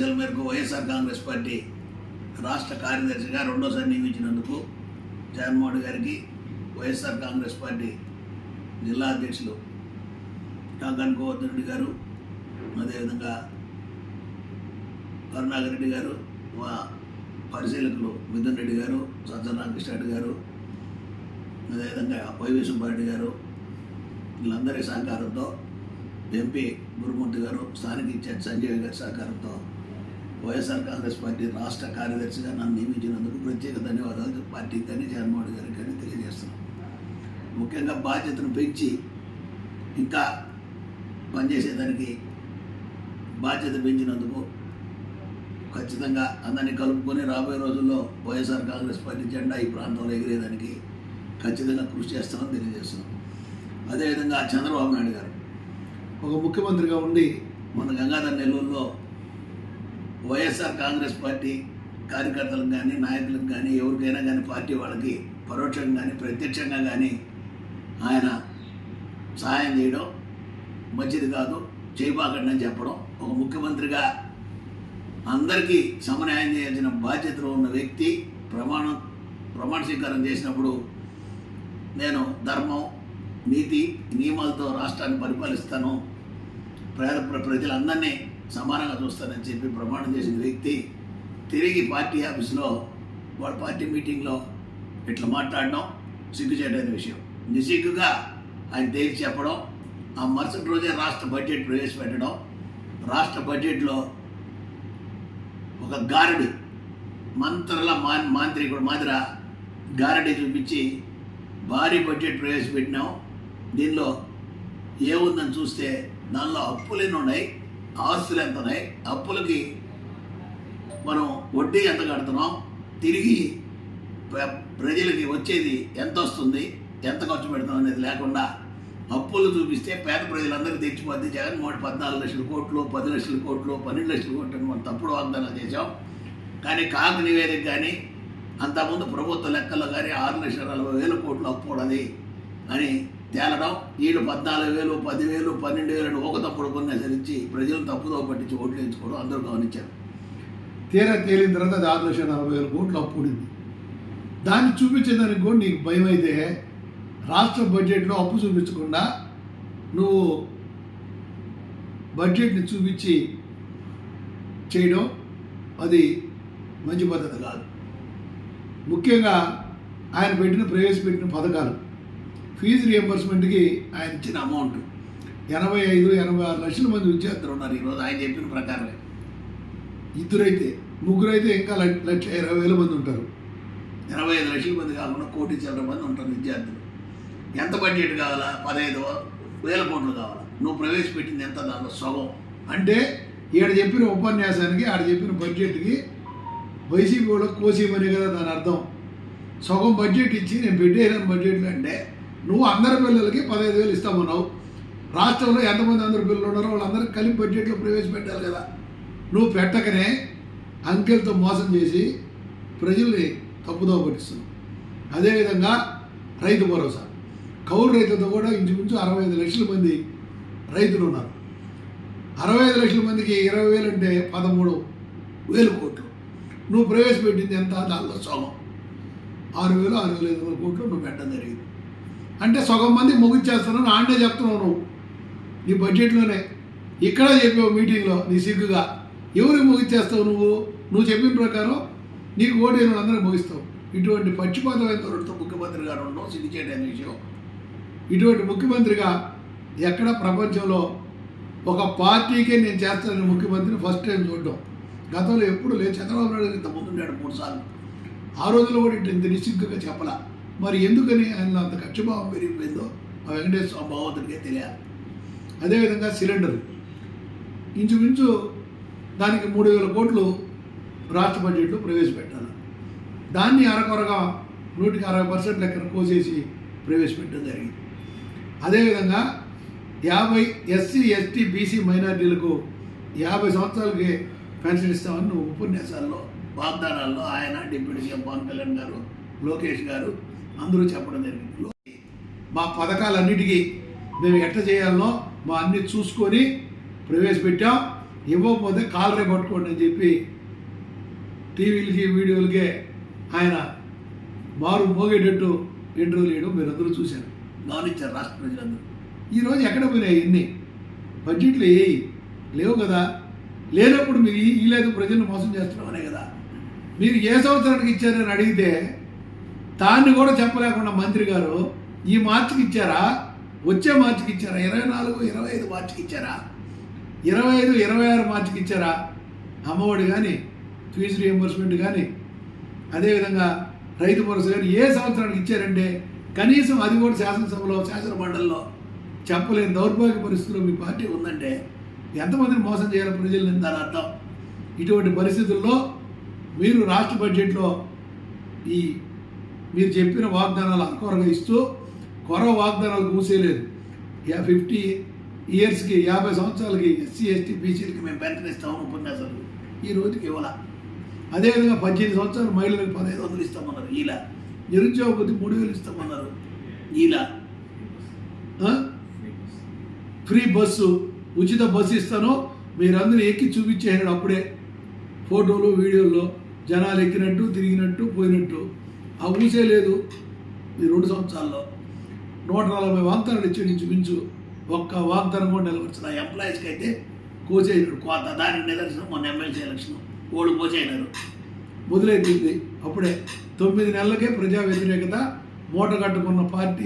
ఆదేశాల మేరకు వైఎస్ఆర్ కాంగ్రెస్ పార్టీ రాష్ట్ర కార్యదర్శిగా రెండోసారి నియమించినందుకు జగన్మోహన్ గారికి వైఎస్ఆర్ కాంగ్రెస్ పార్టీ జిల్లా అధ్యక్షులు టాకాన్ గోవర్ధన్ రెడ్డి గారు అదేవిధంగా కరుణాకర్ రెడ్డి గారు మా పరిశీలకులు మిథున్ రెడ్డి గారు సజ్జన రామకృష్ణ రెడ్డి గారు అదేవిధంగా వైవి సుబ్బారెడ్డి గారు వీళ్ళందరి సహకారంతో ఎంపీ గురుమూర్తి గారు స్థానిక ఇన్ఛార్జ్ సంజయ్ గారి సహకారంతో వైఎస్ఆర్ కాంగ్రెస్ పార్టీ రాష్ట్ర కార్యదర్శిగా నన్ను నియమించినందుకు ప్రత్యేక ధన్యవాదాలు. పార్టీకి కానీ జగన్మోహన్ గారికి కానీ తెలియజేస్తున్నాను. ముఖ్యంగా బాధ్యతను పెంచి ఇంకా పనిచేసేదానికి బాధ్యత పెంచినందుకు ఖచ్చితంగా అందరినీ కలుపుకొని రాబోయే రోజుల్లో వైఎస్ఆర్ కాంగ్రెస్ పార్టీ జెండా ఈ ప్రాంతంలో ఎగిరేదానికి ఖచ్చితంగా కృషి చేస్తామని తెలియజేస్తున్నాం అదేవిధంగా చంద్రబాబు నాయుడు గారు ఒక ముఖ్యమంత్రిగా ఉండి మన గంగాధర్ నెల్లూరులో వైఎస్ఆర్ కాంగ్రెస్ పార్టీ కార్యకర్తలకు కానీ నాయకులకు కానీ ఎవరికైనా కానీ పార్టీ వాళ్ళకి పరోక్షంగా కానీ ప్రత్యక్షంగా కానీ ఆయన సహాయం చేయడం మంచిది కాదు చేయబాకండి అని చెప్పడం. ఒక ముఖ్యమంత్రిగా అందరికీ సమన్యాయం చేయాల్సిన బాధ్యతలో ఉన్న వ్యక్తి ప్రమాణం ప్రమాణ స్వీకారం చేసినప్పుడు నేను ధర్మం నీతి నియమాలతో రాష్ట్రాన్ని పరిపాలిస్తాను. పేద ప్రజలందరినీ సమానంగా చూస్తానని చెప్పి ప్రమాణం చేసిన వ్యక్తి తిరిగి పార్టీ ఆఫీస్లో వాడు పార్టీ మీటింగ్లో ఇట్లా మాట్లాడడం సిగ్గుచేటైన విషయం. నిసిగ్గుగా ఆయన తేల్చి చెప్పడం ఆ మరుసటి రోజే రాష్ట్ర బడ్జెట్ ప్రవేశపెట్టడం రాష్ట్ర బడ్జెట్లో ఒక గారడి మంత్రుల మా మాంత్రికుడు మాదిర గారడి చూపించి భారీ బడ్జెట్ ప్రవేశపెట్టినాం. దీనిలో ఏముందని చూస్తే దానిలో అప్పులు ఎన్ని ఉన్నాయి ఆస్తులు ఎంత ఉన్నాయి అప్పులకి మనం వడ్డీ ఎంత కడుతున్నాం తిరిగి ప్రజలకి వచ్చేది ఎంత వస్తుంది ఎంత ఖర్చు పెడుతున్నాం అనేది లేకుండా అప్పులు చూపిస్తే పేద ప్రజలందరికీ తెచ్చిపోద్ది. జగన్మోహన్ పద్నాలుగు లక్షల కోట్లు పది లక్షల కోట్లు పన్నెండు లక్షల కోట్లు అని మనం తప్పుడు వాగ్దానాలు చేశాం. కానీ కాకు నివేదిక కానీ అంతకుముందు ప్రభుత్వ లెక్కల్లో కానీ ఆరు లక్షల నలభై వేల కోట్లు అప్పు అని తేలడం వీళ్ళు పద్నాలుగు వేలు పదివేలు పన్నెండు వేలు అని ఒక తప్పుడు కొన్ని ప్రజలు ప్రజలను తప్పుదో పట్టించి ఓట్లు వేయించుకోవడం అందరూ గమనించారు. తీరా తేలిన తర్వాత అది ఆరు లక్షల నలభై వేల కోట్లు అప్పుడింది దాన్ని చూపించేదానికి కూడా నీకు భయం అయితే రాష్ట్ర బడ్జెట్లో అప్పు చూపించకుండా నువ్వు బడ్జెట్ని చూపించి చేయడం అది మంచి పద్ధతి కాదు. ముఖ్యంగా ఆయన పెట్టిన ప్రవేశపెట్టిన పథకాలు ఫీజు రియంబర్స్మెంట్కి ఆయన ఇచ్చిన అమౌంట్ ఎనభై ఐదు ఎనభై ఆరు లక్షల మంది విద్యార్థులు ఉన్నారు ఈరోజు ఆయన చెప్పిన ప్రకారమే. ఇద్దరైతే ముగ్గురైతే ఇంకా లక్ష ఇరవై వేల మంది ఉంటారు. ఇరవై ఐదు లక్షల మంది కాకుండా కోటి చిల్లర మంది ఉంటారు విద్యార్థులు. ఎంత బడ్జెట్ కావాలా? పదహైదు వేల కోట్లు కావాలా? నువ్వు ప్రవేశపెట్టింది ఎంత? దానిలో సగం. అంటే ఈడ చెప్పిన ఉపన్యాసానికి ఆడ చెప్పిన బడ్జెట్కి వైసీపీ కూడా కోసేమని కదా దాని అర్థం. సగం బడ్జెట్ ఇచ్చి నేను పెట్టేసాను బడ్జెట్లు అంటే నువ్వు అందరి పిల్లలకి పదహైదు వేలు ఇస్తామన్నావు. రాష్ట్రంలో ఎంతమంది అందరు పిల్లలు ఉన్నారో వాళ్ళందరికీ కలిపి బడ్జెట్లో ప్రవేశపెట్టాలి కదా. నువ్వు పెట్టకనే అంకెలతో మోసం చేసి ప్రజల్ని తప్పుదోవ పట్టిస్తున్నావు. అదేవిధంగా రైతు భరోసా. కౌలు రైతులతో కూడా ఇంచుమించు అరవై ఐదు లక్షల మంది రైతులు ఉన్నారు. అరవై ఐదు లక్షల మందికి ఇరవై వేలు అంటే పదమూడు వేలు కోట్లు. నువ్వు ప్రవేశపెట్టింది ఎంత? దానిలో సోమం ఆరు వేలు ఆరు వేల ఐదు వందల కోట్లు నువ్వు పెట్టడం జరిగింది. అంటే సగం మంది ముగించేస్తున్నాను ఆండే చెప్తున్నావు నువ్వు. నీ బడ్జెట్లోనే. ఇక్కడ చెప్పావు మీటింగ్లో నీ సిగ్గుగా. ఎవరికి ముగించేస్తావు నువ్వు? నువ్వు చెప్పిన ప్రకారం నీకు ఓటు వేసిన అందరికి ముగిస్తావు. ఇటువంటి పక్షపాతమైన తొలుత ముఖ్యమంత్రి గారు ఉండడం అనే విషయం. ఇటువంటి ముఖ్యమంత్రిగా ఎక్కడ ప్రపంచంలో ఒక పార్టీకే నేను చేస్తానని ముఖ్యమంత్రిని ఫస్ట్ టైం చూడడం. గతంలో ఎప్పుడు లేదు. చంద్రబాబు నాయుడు ఇంత ముందున్నాడు మూడు సార్లు. ఆ రోజుల్లో కూడా ఇంత నిశ్చింతగా చెప్పలా. మరి ఎందుకని ఆయన అంత కక్షభావం పెరిగిపోయిందో ఆ వెంకటేశ్వర స్వామి భావంతుడికే తెలియాలి. అదేవిధంగా సిలిండర్. ఇంచుమించు దానికి మూడు వేల కోట్లు రాష్ట్ర బడ్జెట్లో ప్రవేశపెట్టాలి. దాన్ని అరకొరగా నూటికి అరవై పర్సెంట్ లెక్కన కోసేసి ప్రవేశపెట్టడం జరిగింది. అదేవిధంగా యాభై ఎస్సీ ఎస్టీ బీసీ మైనార్టీలకు యాభై సంవత్సరాలకి పెన్షన్ ఇస్తామని ఉపన్యాసాల్లో వాగ్దానాల్లో ఆయన డిప్యూటీ సీఎం పవన్ కళ్యాణ్ గారు లోకేష్ గారు అందరూ చెప్పడం జరిగింది. మా పథకాలన్నిటికీ మేము ఎట్లా చేయాలనో మా అన్ని చూసుకొని ప్రవేశపెట్టాం. ఇవ్వకపోతే కాలరే పట్టుకోండి అని చెప్పి టీవీలకి వీడియోలకే ఆయన మారు మోగేటట్టు ఇంటర్వ్యూలు వేయడం మీరు అందరూ చూశారు గమనించారు రాష్ట్ర ప్రజలందరూ. ఈరోజు ఎక్కడ పోయినాయి ఇన్ని బడ్జెట్లు వేయి లేవు కదా. లేనప్పుడు మీరు ఈ- లేదు ప్రజలను మోసం చేస్తున్నామనే కదా. మీరు ఏ సంవత్సరానికి ఇచ్చారని అడిగితే దాన్ని కూడా చెప్పలేకుండా మంత్రి గారు ఈ మార్చికి ఇచ్చారా? వచ్చే మార్చికి ఇచ్చారా? ఇరవై నాలుగు ఇరవై ఐదు మార్చికి ఇచ్చారా? ఇరవై ఐదు ఇరవై ఆరు మార్చికి ఇచ్చారా? అమ్మఒడి కానీ ఫీజు రియంబర్స్మెంట్ కానీ అదేవిధంగా రైతు భరోసా కానీ ఏ సంవత్సరానికి ఇచ్చారంటే కనీసం అది కూడా శాసనసభలో శాసనమండలిలో చెప్పలేని దౌర్భాగ్య పరిస్థితుల్లో మీ పార్టీ ఉందంటే ఎంతమందిని మోసం చేయాలి ప్రజల్ని దాని అర్థం. ఇటువంటి పరిస్థితుల్లో మీరు రాష్ట్ర బడ్జెట్లో ఈ మీరు చెప్పిన వాగ్దానాలు అకవరగా ఇస్తూ కొరవ వాగ్దానాలు మూసేయలేదు. యా ఫిఫ్టీ ఇయర్స్కి యాభై సంవత్సరాలకి ఎస్సీ ఎస్టీ బీసీలకి మేము పెన్షన్ ఇస్తాము ఉపన్యాసాలు ఈ రోజుకి ఇవ్వాల. అదేవిధంగా పద్దెనిమిది సంవత్సరాలు మహిళలకు పదహైదు వందలు ఇస్తామన్నారు. ఇలా నిరుద్యోగ బుద్ధి మూడు వేలు ఇస్తామన్నారు. ఇలా ఫ్రీ బస్సు ఉచిత బస్సు ఇస్తాను. మీరందరూ ఎక్కి చూపించేసాడు అప్పుడే. ఫోటోలు వీడియోల్లో జనాలు ఎక్కినట్టు తిరిగినట్టు పోయినట్టు. ఆ ఊసే లేదు. ఈ రెండు సంవత్సరాల్లో నూట నలభై వాగ్దానాలు ఇచ్చాడు ఇంచుమించు ఒక్క వాగ్దానం కూడా నిలబడుతుంది ఆ ఎంప్లాయీస్కి అయితే కోసేయడు కోత దానికి నిదర్శనం మొన్న ఎమ్మెల్సీ ఎలక్షన్. ఓళ్ళు కోసేయడారు మొదలైపోయింది అప్పుడే తొమ్మిది నెలలకే ప్రజా వ్యతిరేకత మూట కట్టుకున్న పార్టీ